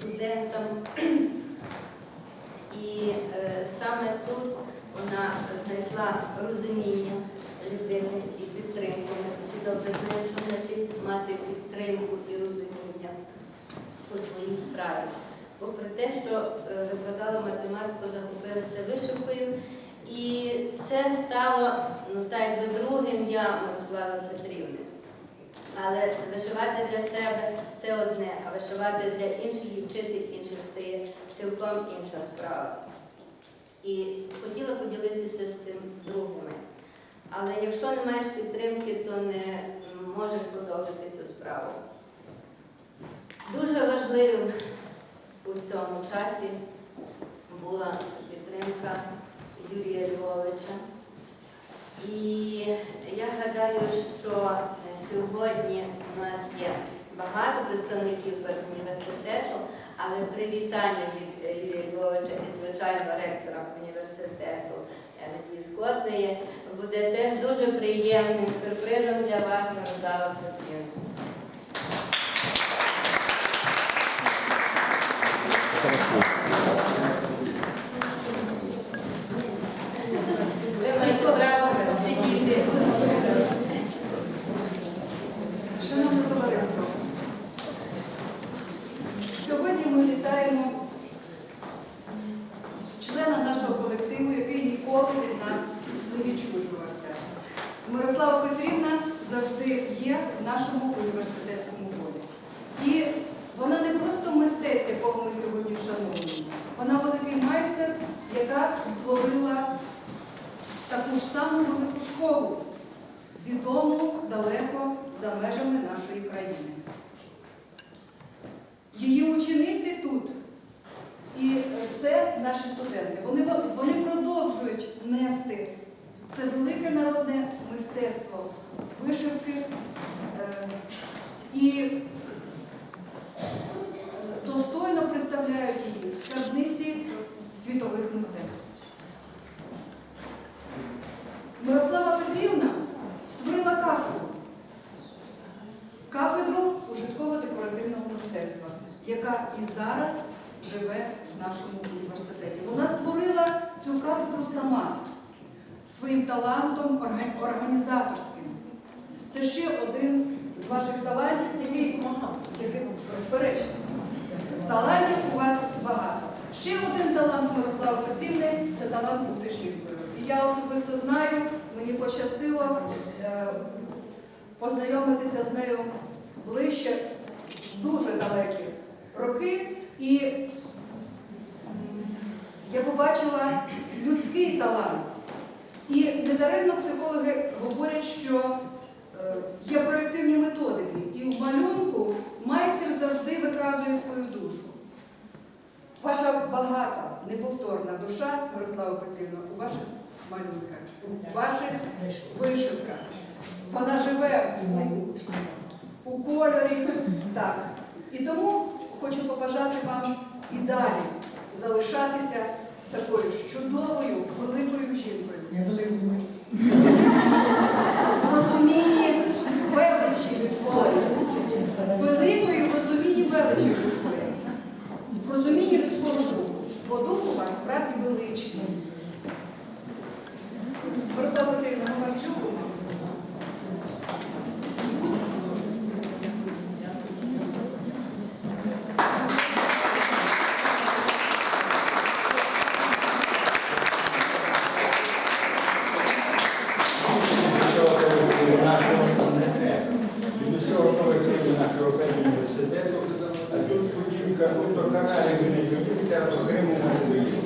студентам. І е, саме тут вона знайшла розуміння людини і підтримку. Ми всі добре знаємо, що значить мати підтримку і розуміння у своїй справі. Попри те, що е, викладала математику, захопилася вишивкою, і це стало ну, так якби другим я Мирослави Петрівни. Але вишивати для себе це одне, а вишивати для інших і вчити інших це є цілком інша справа. І хотіла поділитися з цим другими. Але якщо не маєш підтримки, то не можеш продовжити цю справу. Дуже важливим у цьому часі була підтримка Юрія Львовича. І я гадаю, що сьогодні у нас є багато представників університету, але привітання від е, Юрія Львовича і, звичайно, ректора університету Скотної буде теж дуже приємним сюрпризом для вас, Мирослава Петрівна. Ви маєте право сидіти. Шановне товариство, сьогодні ми вітаємо члена нашого колективу, який ніколи від нас не відчужувався. Мирослава Петрівна завжди є в нашому університетському волі. І вона не просто мистець, якого ми сьогодні вшановуємо. Вона великий майстер, яка створила таку ж саму велику школу, відому далеко за межами нашої країни. Її учениці тут, і це наші студенти. Вони, вони продовжують нести це велике народне мистецтво вишивки е, і е, достойно представляють її в скарбниці світових мистецтв. Мирослава Петрівна створила кафедру. Кафедру ужитково-декоративного мистецтва, яка і зараз живе в нашому університеті. Вона створила цю кафедру сама своїм талантом організаторським. Це ще один з ваших талантів, який, безперечно, талантів у вас багато. Ще один талант Мирослави Петрівни це талант бути жінкою. І я особисто знаю, мені пощастило е, познайомитися з нею ближче дуже далекі роки. І я побачила людський талант. І недаремно психологи говорять, що е, є проєктивні методики, і в малюнку майстер завжди виказує свою душу. Ваша багата, неповторна душа, Мирослава Петрівна, у ваших малюнках, у ваших вишивках. Вона живе у кольорі. Так. І тому хочу побажати вам і далі залишатися такою чудовою, великою справді величний. Любимо. Всього колективу нашого університету, а тут поділка, ну до Канади не дивіться програму на Україні.